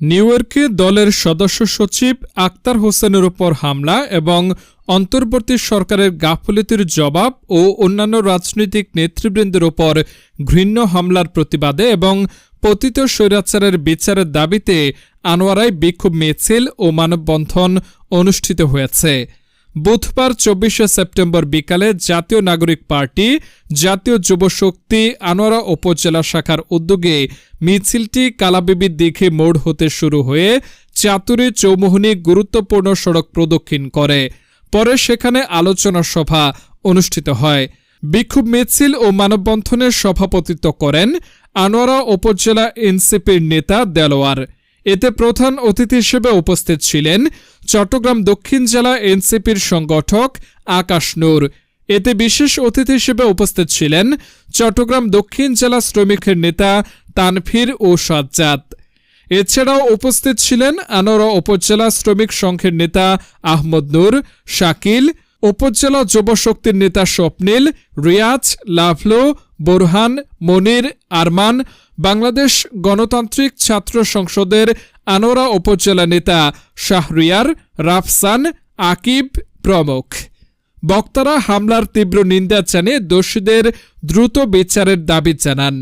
New ইয়র্কে দলের সদস্য সচিব আক্তার হোসেনের ওপর হামলা এবং অন্তর্বর্তী সরকারের গাফলতির জবাব ও অন্যান্য রাজনৈতিক নেতৃবৃন্দের ওপর ঘৃণ্য হামলার প্রতিবাদে এবং পতিত স্বৈরাচারের বিচারের দাবিতে আনোয়ারায় বিক্ষোভ মিছিল ও মানববন্ধন অনুষ্ঠিত হয়েছে। বুধবার চব্বিশে সেপ্টেম্বর বিকালে জাতীয় নাগরিক পার্টি, জাতীয় যুবশক্তি, আনোয়ারা উপজেলা শাখার উদ্যোগে মিছিলটি কালাবিবির দিঘি মোড় হতে শুরু হয়ে চাতুরি চৌমুহনী গুরুত্বপূর্ণ সড়ক প্রদক্ষিণ করে। পরে সেখানে আলোচনা সভা অনুষ্ঠিত হয়। বিক্ষোভ মিছিল ও মানববন্ধনের সভাপতিত্ব করেন আনোয়ারা উপজেলা এনসিপির নেতা দেলোয়ার। এতে প্রধান অতিথি হিসেবে উপস্থিত ছিলেন চট্টগ্রাম দক্ষিণ জেলা এনসিপির সংগঠক আকাশ নূর। এতে বিশেষ অতিথি হিসেবে উপস্থিত ছিলেন চট্টগ্রাম দক্ষিণ জেলা শ্রমিকের নেতা তানফির ও সাজ্জাদ। এছাড়াও উপস্থিত ছিলেন আনোয়ারা উপজেলা শ্রমিক সংঘের নেতা আহমদ নূর, শাকিল, উপজেলা যুব শক্তির নেতা স্বপ্নিল, রিয়াজ, লাভলো বোরহান, মনির, আরমান, বাংলাদেশ গণতান্ত্রিক ছাত্র সংসদের আনোরা উপজেলা নেতা শাহরিয়ার, রাফসান, আকিব প্রমুখ। বক্তারা হামলার তীব্র নিন্দা জানিয়ে দোষীদের দ্রুত বিচারের দাবি জানান।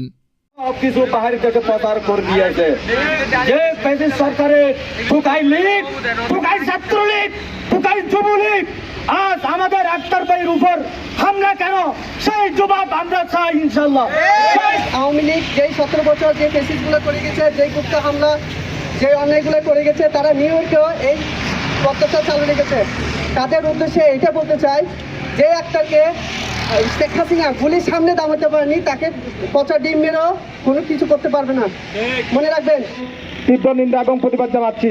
আজ আমাদের আক্তার ভাইয়ের উপর হামলা কেন? সেই জবাব আমরা চাই ইনশাল্লাহ আওয়ামী লীগ যেই সতেরো বছর যে কেসিসগুলো করে গেছে যেই গুপ্ত হামলা যে অন্যায়গুলো করে গেছে তারা নিউ ইয়র্কেও এই প্রত্যাচার চালু রেখেছে। তাদের উদ্দেশ্যে এটা বলতে চাই যে একটাকে শেখ হাসিনা গুলির সামনে দামাতে পারেনি তাকে পচা ডিম মেরেও কোনো কিছু করতে পারবে না। মনে রাখবেন? তীব্র নিন্দা এবং প্রতিবাদ জানাচ্ছি।